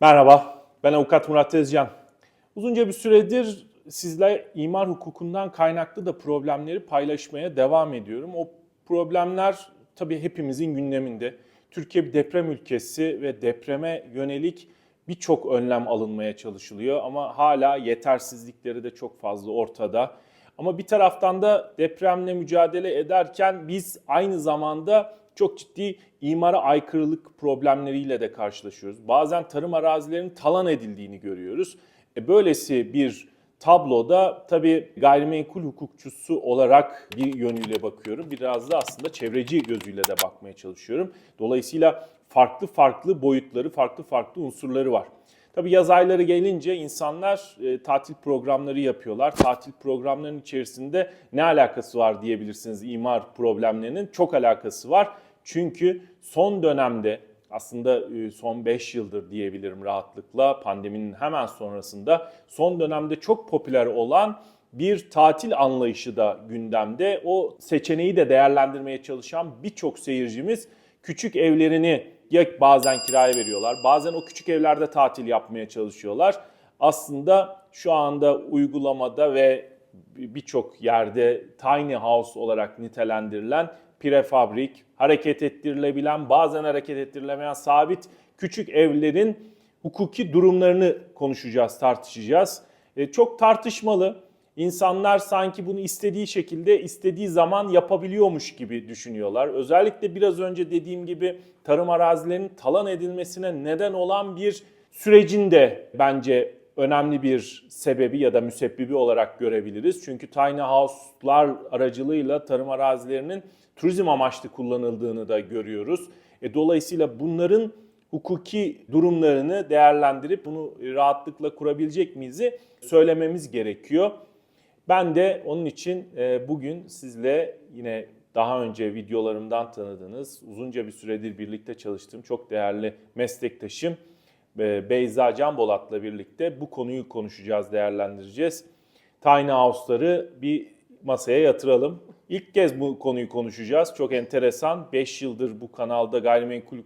Merhaba, ben avukat Murat Tezcan. Uzunca bir süredir sizle imar hukukundan kaynaklı da problemleri paylaşmaya devam ediyorum. O problemler tabii hepimizin gündeminde. Türkiye bir deprem ülkesi ve depreme yönelik birçok önlem alınmaya çalışılıyor ama hala yetersizlikleri de çok fazla ortada. Ama bir taraftan da depremle mücadele ederken biz aynı zamanda çok ciddi imara aykırılık problemleriyle de karşılaşıyoruz. Bazen tarım arazilerinin talan edildiğini görüyoruz. E böylesi bir tabloda tabii gayrimenkul hukukçusu olarak bir yönüyle bakıyorum. Biraz da aslında çevreci gözüyle de bakmaya çalışıyorum. Dolayısıyla farklı farklı boyutları, farklı farklı unsurları var. Tabii yaz ayları gelince insanlar e, tatil programları yapıyorlar. Tatil programlarının içerisinde ne alakası var diyebilirsiniz imar problemlerinin. Çok alakası var. Çünkü son dönemde aslında e, son 5 yıldır diyebilirim rahatlıkla pandeminin hemen sonrasında son dönemde çok popüler olan bir tatil anlayışı da gündemde. O seçeneği de değerlendirmeye çalışan birçok seyircimiz küçük evlerini ya bazen kiraya veriyorlar, bazen o küçük evlerde tatil yapmaya çalışıyorlar. Aslında şu anda uygulamada ve birçok yerde tiny house olarak nitelendirilen prefabrik, hareket ettirilebilen, bazen hareket ettirilemeyen sabit küçük evlerin hukuki durumlarını konuşacağız, tartışacağız. E, çok tartışmalı. İnsanlar sanki bunu istediği şekilde, istediği zaman yapabiliyormuş gibi düşünüyorlar. Özellikle biraz önce dediğim gibi tarım arazilerinin talan edilmesine neden olan bir sürecin de bence önemli bir sebebi ya da müsebbibi olarak görebiliriz. Çünkü tiny house'lar aracılığıyla tarım arazilerinin turizm amaçlı kullanıldığını da görüyoruz. E, dolayısıyla bunların hukuki durumlarını değerlendirip bunu rahatlıkla kurabilecek miyiz söylememiz gerekiyor. Ben de onun için e, bugün sizle yine daha önce videolarımdan tanıdığınız, uzunca bir süredir birlikte çalıştığım çok değerli meslektaşım Beyza Canbolat'la birlikte bu konuyu konuşacağız, değerlendireceğiz. Tiny House'ları bir masaya yatıralım. İlk kez bu konuyu konuşacağız. Çok enteresan. 5 yıldır bu kanalda gayrimenkul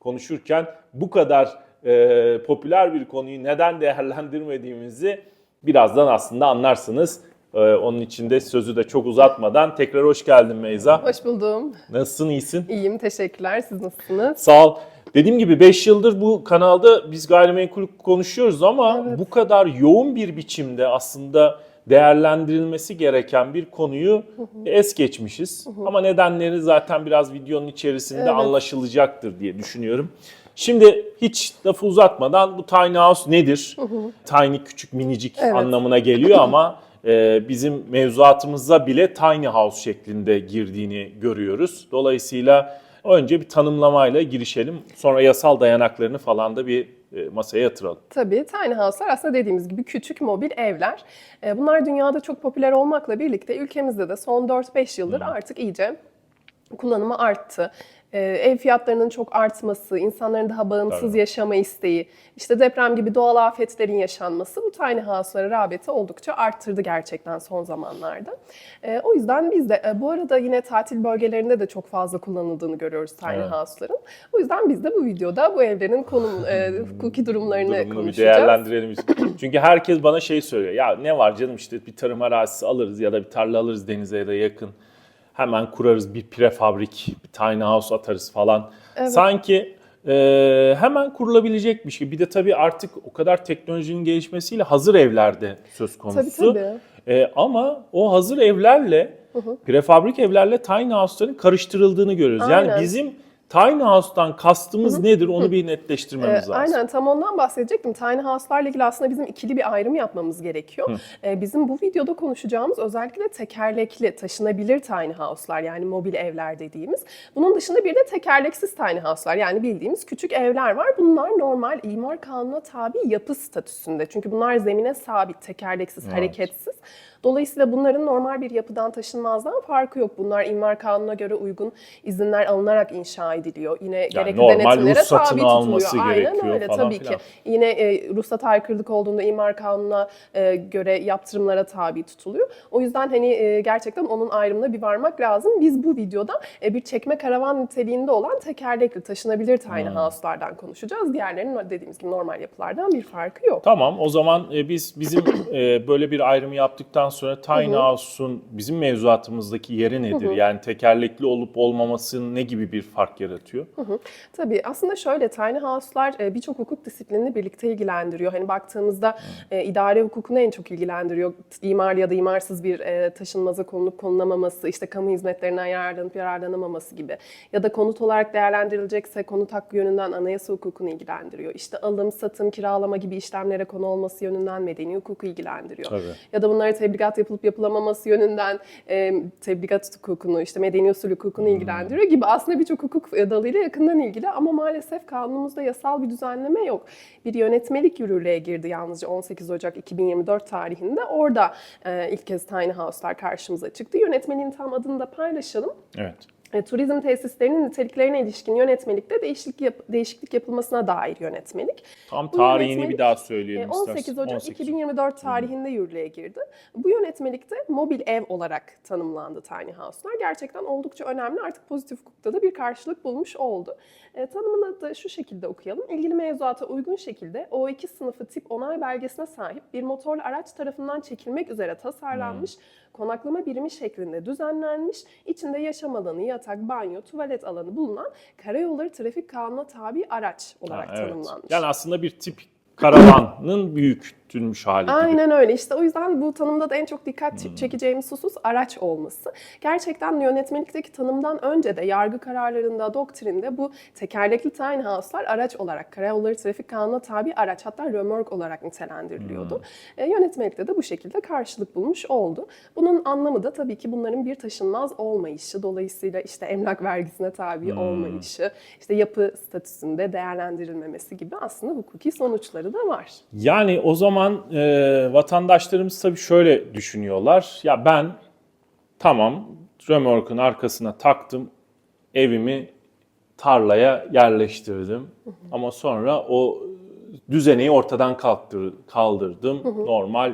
konuşurken bu kadar e, popüler bir konuyu neden değerlendirmediğimizi birazdan aslında anlarsınız. E, onun için de sözü de çok uzatmadan tekrar hoş geldin Meyza. Hoş buldum. Nasılsın, iyisin? İyiyim, teşekkürler. Siz nasılsınız? Sağ ol. Dediğim gibi 5 yıldır bu kanalda biz gayrimenkul konuşuyoruz ama Evet. bu kadar yoğun bir biçimde aslında değerlendirilmesi gereken bir konuyu es geçmişiz. Ama nedenleri zaten biraz videonun içerisinde Evet. anlaşılacaktır diye düşünüyorum. Şimdi hiç lafı uzatmadan bu tiny house nedir? Tiny küçük minicik Evet. anlamına geliyor ama e, bizim mevzuatımıza bile tiny house şeklinde girdiğini görüyoruz. Dolayısıyla önce bir tanımlamayla girişelim. Sonra yasal dayanaklarını falan da bir e, masaya yatıralım. Tabii tiny house'lar aslında dediğimiz gibi küçük mobil evler. Ee, Bunlar dünyada çok popüler olmakla birlikte ülkemizde de son 4-5 yıldır artık iyice kullanımı arttı. Ee, Ev fiyatlarının çok artması, insanların daha bağımsız Tabii. yaşama isteği, işte deprem gibi doğal afetlerin yaşanması bu tiny house'lara rağbeti oldukça arttırdı gerçekten son zamanlarda. Ee, O yüzden biz de e, bu arada yine tatil bölgelerinde de çok fazla kullanıldığını görüyoruz tiny Evet. house'ların. O yüzden biz de bu videoda bu evlerin konum, e, hukuki durumlarını Durumunu bir konuşacağız. değerlendirelim. Çünkü herkes bana şey söylüyor. Ya ne var canım işte bir tarım arazisi alırız ya da bir tarla alırız denize ya da yakın. Hemen kurarız bir prefabrik, bir tiny house atarız falan. Evet. Sanki e, hemen kurulabilecekmiş gibi. Bir de tabii artık o kadar teknolojinin gelişmesiyle hazır evlerde söz konusu. Tabii tabii. E, ama o hazır evlerle, prefabrik evlerle tiny house'ların karıştırıldığını görüyoruz. Yani Aynen. bizim tiny house'tan kastımız nedir onu bir netleştirmemiz Ee, lazım. Aynen tam ondan bahsedecektim. Tiny house'larla ilgili aslında bizim ikili bir ayrım yapmamız gerekiyor. Ee, bizim bu videoda konuşacağımız özellikle tekerlekli, taşınabilir tiny house'lar yani mobil evler dediğimiz. Bunun dışında bir de tekerleksiz tiny house'lar yani bildiğimiz küçük evler var. Bunlar normal imar kanununa tabi yapı statüsünde. Çünkü bunlar zemine sabit, tekerleksiz, hareketsiz. Dolayısıyla bunların normal bir yapıdan taşınmazdan farkı yok. Bunlar imar kanununa göre uygun izinler alınarak inşa ediliyor. Yine gerekli normal denetimlere tabi tutuluyor. alması Aynen gerekiyor öyle falan tabii filan. ki. Yine e, ruhsat aykırılık olduğunda imar kanununa e, göre yaptırımlara tabi tutuluyor. O yüzden hani e, gerçekten onun ayrımına bir varmak lazım. Biz bu videoda e, bir çekme karavan niteliğinde olan tekerlekli taşınabilir tiny Hmm. house'lardan konuşacağız. Diğerlerinin dediğimiz gibi normal yapılardan bir farkı yok. Tamam o zaman e, biz bizim e, böyle bir ayrımı yaptıktan sonra tiny house'un bizim mevzuatımızdaki yeri nedir? Yani tekerlekli olup olmaması ne gibi bir fark yaratıyor? Tabii aslında şöyle tiny house'lar e, birçok hukuk disiplinini birlikte ilgilendiriyor. Hani baktığımızda e, idare hukukunu en çok ilgilendiriyor. İmar ya da imarsız bir e, taşınmaza konulup konulamaması, işte kamu hizmetlerinden yararlanıp yararlanamaması gibi. Ya da konut olarak değerlendirilecekse konut hakkı yönünden anayasa hukukunu ilgilendiriyor. İşte alım, satım, kiralama gibi işlemlere konu olması yönünden medeni hukuku ilgilendiriyor. Tabii. Ya da bunlara tebligat yapılıp yapılamaması yönünden e, tebligat hukukunu, işte medeni usul hukukunu ilgilendiriyor gibi aslında birçok hukuk dalıyla yakından ilgili ama maalesef kanunumuzda yasal bir düzenleme yok. Bir yönetmelik yürürlüğe girdi yalnızca 18 Ocak 2024 tarihinde. Orada e, ilk kez tiny house'lar karşımıza çıktı. Yönetmeliğin tam adını da paylaşalım. Evet. E, turizm tesislerinin niteliklerine ilişkin yönetmelikte değişiklik, yap- değişiklik yapılmasına dair yönetmelik. Tam Bu tarihini yönetmelik, bir daha E, söyleyelim 18 istersen. Ocak 18 2024 tarihinde yürürlüğe girdi. Bu yönetmelikte mobil ev olarak tanımlandı tiny house'lar. Gerçekten oldukça önemli. Artık pozitif hukukta da bir karşılık bulmuş oldu. E, tanımını da şu şekilde okuyalım. İlgili mevzuata uygun şekilde O2 sınıfı tip onay belgesine sahip bir motorlu araç tarafından çekilmek üzere tasarlanmış, konaklama birimi şeklinde düzenlenmiş, içinde yaşam alanı, yatak, banyo, tuvalet alanı bulunan karayolları trafik kanuna tabi araç olarak Ha, evet. tanımlanmış. Yani aslında bir tip karavanın büyütülmüş hali gibi. Aynen öyle. İşte o yüzden bu tanımda da en çok dikkat Hmm. çekeceğimiz husus araç olması. Gerçekten yönetmelikteki tanımdan önce de yargı kararlarında, doktrinde bu tekerlekli tiny house'lar araç olarak, karayolları trafik kanununa tabi araç hatta römork olarak nitelendiriliyordu. Hmm. E, yönetmelikte de bu şekilde karşılık bulmuş oldu. Bunun anlamı da tabii ki bunların bir taşınmaz olmayışı, dolayısıyla işte emlak vergisine tabi Hmm. olmayışı, işte yapı statüsünde değerlendirilmemesi gibi aslında hukuki sonuçları da var. Yani o zaman e, vatandaşlarımız tabii şöyle düşünüyorlar. Ya ben tamam römorkun arkasına taktım evimi tarlaya yerleştirdim. Ama sonra o düzeneyi ortadan kalktır, kaldırdım. Normal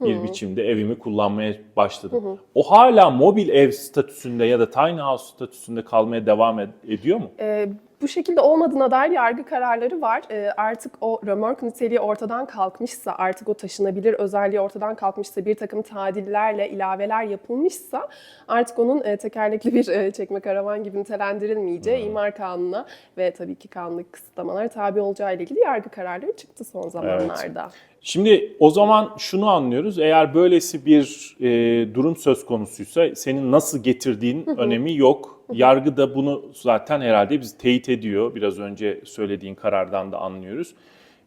bir biçimde evimi kullanmaya başladım. O hala mobil ev statüsünde ya da tiny house statüsünde kalmaya devam ed- ediyor mu? Ee, bu şekilde olmadığına dair yargı kararları var. Ee, artık o römork niteliği ortadan kalkmışsa, artık o taşınabilir özelliği ortadan kalkmışsa, bir takım tadillerle ilaveler yapılmışsa artık onun e, tekerlekli bir e, çekme karavan gibi nitelendirilmeyeceği imar kanununa ve tabii ki kanundaki kısıtlamalara tabi olacağı ile ilgili yargı kararları çıktı son zamanlarda. Şimdi o zaman şunu anlıyoruz. Eğer böylesi bir e, durum söz konusuysa senin nasıl getirdiğin önemi yok. Yargı da bunu zaten herhalde biz teyit ediyor. Biraz önce söylediğin karardan da anlıyoruz.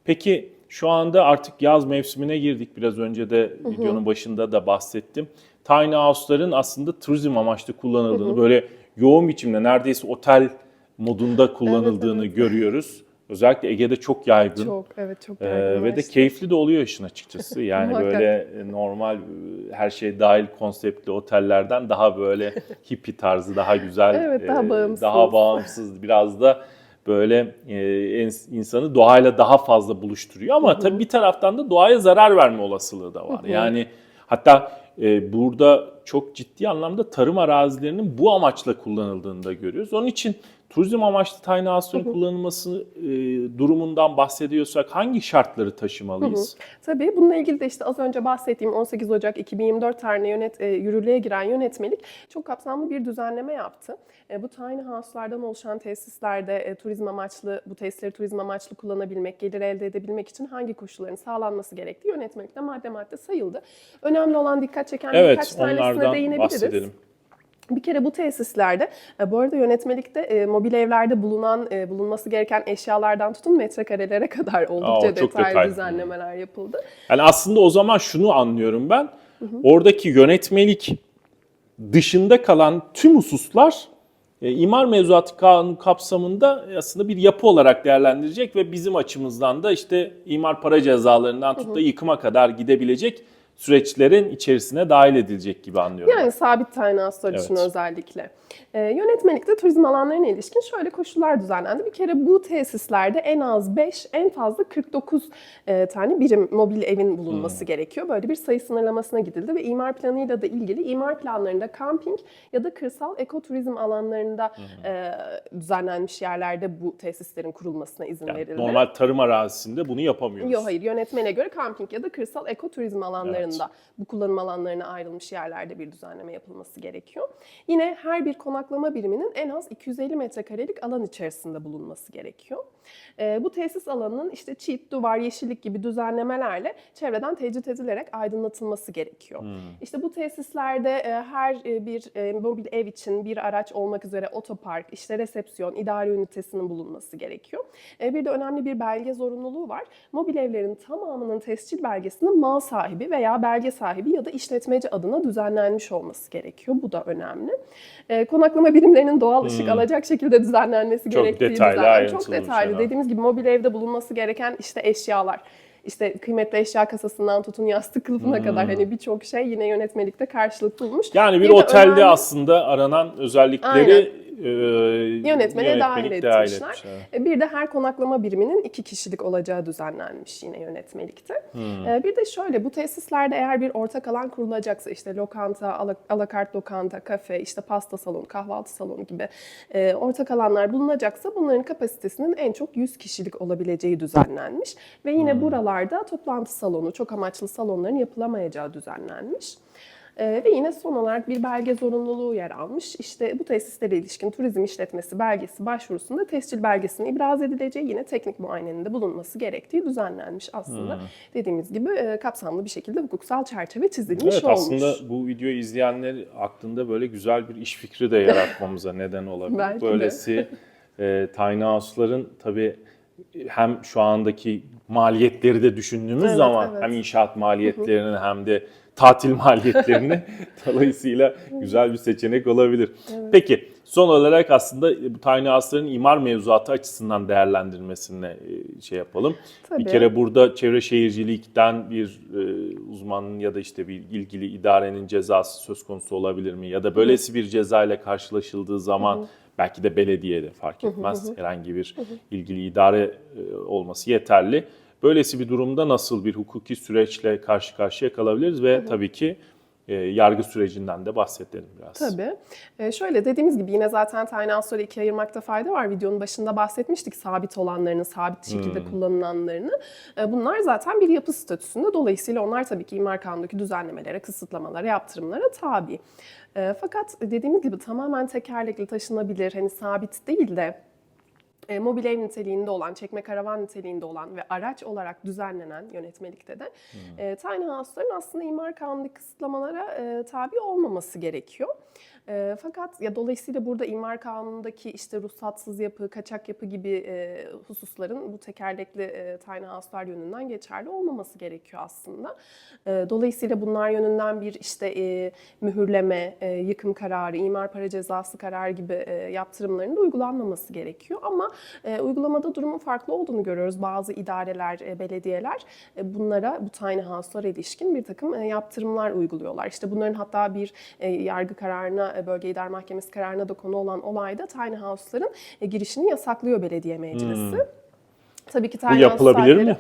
Peki şu anda artık yaz mevsimine girdik. Biraz önce de videonun başında da bahsettim. Tiny house'ların aslında turizm amaçlı kullanıldığını böyle yoğun biçimde neredeyse otel modunda kullanıldığını görüyoruz. Özellikle Ege'de çok yaygın. Çok, evet çok Ee, ve de keyifli de oluyor işin açıkçası. Yani böyle e, normal e, her şey dahil konseptli otellerden daha böyle hippie tarzı, daha güzel, Evet, daha e, bağımsız. daha bağımsız, biraz da böyle e, ins- insanı doğayla daha fazla buluşturuyor. Ama tabii bir taraftan da doğaya zarar verme olasılığı da var. Yani hatta e, burada çok ciddi anlamda tarım arazilerinin bu amaçla kullanıldığını da görüyoruz. Onun için turizm amaçlı tiny house'ların kullanılması e, durumundan bahsediyorsak hangi şartları taşımalıyız? Tabii bununla ilgili de işte az önce bahsettiğim 18 Ocak 2024 tarihine yönet, e, yürürlüğe giren yönetmelik çok kapsamlı bir düzenleme yaptı. E, bu tiny house'lardan oluşan tesislerde e, turizm amaçlı, bu tesisleri turizm amaçlı kullanabilmek, gelir elde edebilmek için hangi koşulların sağlanması gerektiği yönetmelikte madde madde sayıldı. Önemli olan dikkat çeken birkaç Evet, tanesine onlardan değinebiliriz. bahsedelim. Bir kere bu tesislerde, e, bu arada yönetmelikte e, mobil evlerde bulunan, e, bulunması gereken eşyalardan tutun metrekarelere kadar oldukça Aa, detaylı detaylı. düzenlemeler yapıldı. Yani aslında o zaman şunu anlıyorum ben. Oradaki yönetmelik dışında kalan tüm hususlar imar mevzuatı kanunu kapsamında aslında bir yapı olarak değerlendirecek ve bizim açımızdan da işte imar para cezalarından tut da yıkıma kadar gidebilecek süreçlerin içerisine dahil edilecek gibi anlıyorum. Yani sabit house'lar için Evet. özellikle. Ee, yönetmelikte turizm alanlarına ilişkin şöyle koşullar düzenlendi. Bir kere bu tesislerde en az 5, en fazla 49 e, tane birim mobil evin bulunması gerekiyor. Böyle bir sayı sınırlamasına gidildi ve imar planıyla da ilgili imar planlarında kamping ya da kırsal ekoturizm alanlarında e, düzenlenmiş yerlerde bu tesislerin kurulmasına izin Yani verildi. normal tarım arazisinde bunu yapamıyoruz. Yok hayır yönetmene göre kamping ya da kırsal ekoturizm alanlarında bu kullanım alanlarına ayrılmış yerlerde bir düzenleme yapılması gerekiyor. Yine her bir konaklama biriminin en az 250 metrekarelik alan içerisinde bulunması gerekikiyor. Ee, bu tesis alanının işte çit, duvar, yeşillik gibi düzenlemelerle çevreden tecrit edilerek aydınlatılması gerekiyor. İşte bu tesislerde e, her e, bir e, mobil ev için bir araç olmak üzere otopark, işte resepsiyon, idare ünitesinin bulunması gerekiyor. E, bir de önemli bir belge zorunluluğu var. Mobil evlerin tamamının tescil belgesinin mal sahibi veya belge sahibi ya da işletmeci adına düzenlenmiş olması gerekiyor. Bu da önemli. E, konaklama birimlerinin doğal ışık alacak şekilde düzenlenmesi Çok gerektiği detaylı, düzenlen- ayrıntılı Çok detaylı. Şeyler. Dediğimiz gibi mobil evde bulunması gereken işte eşyalar. işte kıymetli eşya kasasından tutun yastık kılıfına kadar hani birçok şey yine yönetmelikte karşılık bulmuş. Yani bir de otelde önemli- aslında aranan özellikleri e, Yönetmene dahil yönetmelik etmişler. etmiş, evet. E, Bir de her konaklama biriminin iki kişilik olacağı düzenlenmiş yine yönetmelikte. E, Bir de şöyle bu tesislerde eğer bir ortak alan kurulacaksa işte lokanta, ala- alakart lokanta, kafe, işte pasta salonu, kahvaltı salonu gibi e, ortak alanlar bulunacaksa bunların kapasitesinin en çok 100 kişilik olabileceği düzenlenmiş. Ve yine buralarda toplantı salonu, çok amaçlı salonların yapılamayacağı düzenlenmiş. Ee, ve yine son olarak bir belge zorunluluğu yer almış. İşte bu tesislere ilişkin turizm işletmesi belgesi başvurusunda tescil belgesinin ibraz edileceği yine teknik muayenenin de bulunması gerektiği düzenlenmiş aslında. Dediğimiz gibi e, kapsamlı bir şekilde hukuksal çerçeve çizilmiş Evet olmuş. aslında bu videoyu izleyenler aklında böyle güzel bir iş fikri de yaratmamıza neden olabilir. Belki. Böylesi e, tiny house'ların tabii hem şu andaki maliyetleri de düşündüğümüz Evet, zaman evet. hem inşaat maliyetlerini hem de tatil maliyetlerini dolayısıyla güzel bir seçenek olabilir. Peki son olarak aslında bu tiny house'ların imar mevzuatı açısından değerlendirmesine e, şey yapalım. Tabii. Bir kere burada çevre şehircilikten bir e, uzmanın ya da işte bir ilgili idarenin cezası söz konusu olabilir mi? Ya da böylesi bir ceza ile karşılaşıldığı zaman belki de belediye de fark etmez. Herhangi bir ilgili idare e, olması yeterli. Böylesi bir durumda nasıl bir hukuki süreçle karşı karşıya kalabiliriz ve tabii ki e, yargı sürecinden de bahsedelim biraz. Tabii. Ee, şöyle dediğimiz gibi yine zaten tiny house'ları ikiye ayırmakta fayda var. Videonun başında bahsetmiştik sabit olanlarını, sabit şekilde Hmm. kullanılanlarını. Ee, bunlar zaten bir yapı statüsünde. Dolayısıyla onlar tabii ki imar kanundaki düzenlemelere, kısıtlamalara, yaptırımlara tabi. Ee, fakat dediğimiz gibi tamamen tekerlekli taşınabilir, hani sabit değil de e, mobil ev niteliğinde olan, çekme karavan niteliğinde olan ve araç olarak düzenlenen yönetmelikte de e, tiny house'ların aslında imar kanundaki kısıtlamalara e, tabi olmaması gerekiyor. E, fakat ya dolayısıyla burada imar kanunundaki işte ruhsatsız yapı, kaçak yapı gibi e, hususların bu tekerlekli e, tiny house'lar yönünden geçerli olmaması gerekiyor aslında. E, dolayısıyla bunlar yönünden bir işte e, mühürleme, e, yıkım kararı, imar para cezası kararı gibi e, yaptırımların da uygulanmaması gerekiyor. Ama e, uygulamada durumun farklı olduğunu görüyoruz. Bazı idareler, e, belediyeler e, bunlara, bu tiny house'lara ilişkin bir takım e, yaptırımlar uyguluyorlar. İşte bunların hatta bir e, yargı kararına, e, bölge idare mahkemesi kararına da konu olan olayda tiny house'ların e, girişini yasaklıyor belediye meclisi. Tabii ki tiny Hmm. Bu yapılabilir mi?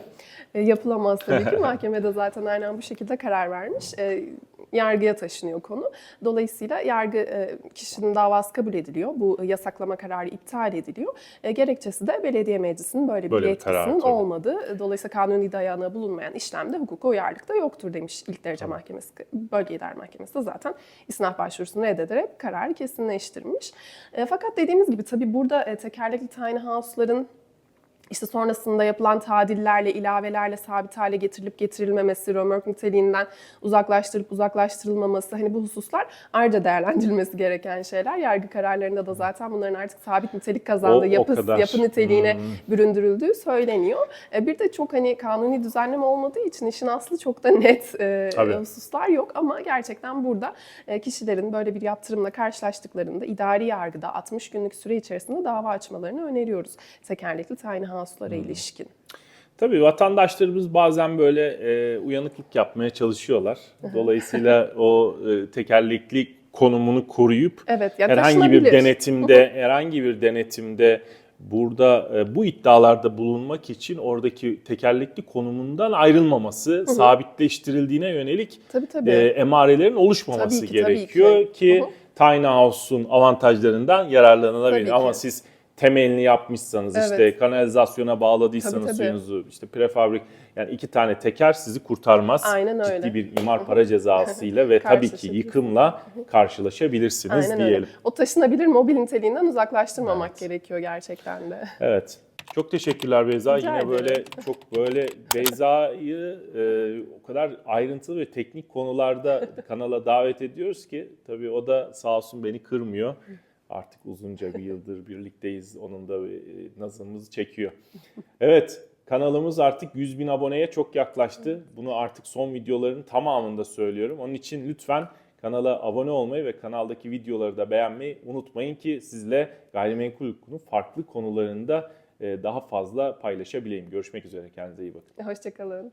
E, yapılamaz tabii ki. Mahkemede zaten aynen bu şekilde karar vermiş. E, yargıya taşınıyor konu. Dolayısıyla yargı e, kişinin davası kabul ediliyor. Bu yasaklama kararı iptal ediliyor. Gerekçesi de belediye meclisinin böyle bir Böyle bir yetkisinin karar, olmadığı. Dolayısıyla kanuni dayanağı bulunmayan işlemde hukuka uyarlıkta yoktur demiş ilk derece mahkemesi. Bölge idare mahkemesi de zaten isnaf başvurusunu reddederek kararı kesinleştirmiş. Fakat dediğimiz gibi tabii burada tekerlekli tiny house'ların işte sonrasında yapılan tadillerle, ilavelerle sabit hale getirilip getirilmemesi, römork niteliğinden uzaklaştırıp uzaklaştırılmaması hani bu hususlar ayrıca değerlendirilmesi gereken şeyler. Yargı kararlarında da zaten bunların artık sabit nitelik kazandığı, O- o yapı, kadar. yapı niteliğine büründürüldüğü söyleniyor. E, Bir de çok hani kanuni düzenleme olmadığı için işin aslı çok da net e, Tabii. hususlar yok ama gerçekten burada e, kişilerin böyle bir yaptırımla karşılaştıklarında idari yargıda 60 günlük süre içerisinde dava açmalarını öneriyoruz tekerlekli tiny house'lara ilişkin. Tabii vatandaşlarımız bazen böyle e, uyanıklık yapmaya çalışıyorlar. Dolayısıyla o e, tekerlekli konumunu koruyup Evet, ya herhangi bir denetimde herhangi bir denetimde burada e, bu iddialarda bulunmak için oradaki tekerlekli konumundan ayrılmaması, sabitleştirildiğine yönelik Tabii tabii. e, emarelerin oluşmaması Tabii ki, tabii gerekiyor ki. ki, Hı hı. tiny house'un avantajlarından yararlanılabilir. Tabii Ama ki. siz temelini yapmışsanız Evet. işte kanalizasyona bağladıysanız Tabii, tabii. suyunuzu işte prefabrik yani iki tane teker sizi kurtarmaz. Aynen öyle. Ciddi bir imar para cezasıyla ve tabii ki yıkımla karşılaşabilirsiniz Aynen diyelim. öyle. O taşınabilir mobil niteliğinden uzaklaştırmamak gerekiyor gerçekten de. Evet. Çok teşekkürler Beyza. Rica Yine ederim. böyle çok böyle Beyza'yı e, o kadar ayrıntılı ve teknik konularda kanala davet ediyoruz ki tabii o da sağ olsun beni kırmıyor. Artık uzunca bir yıldır birlikteyiz. Onun da e, nazımızı çekiyor. Evet. Kanalımız artık 100 bin aboneye çok yaklaştı. Bunu artık son videoların tamamında söylüyorum. Onun için lütfen kanala abone olmayı ve kanaldaki videoları da beğenmeyi unutmayın ki sizle gayrimenkul hukukunun farklı konularında e, daha fazla paylaşabileyim. Görüşmek üzere. Kendinize iyi bakın. Hoşçakalın.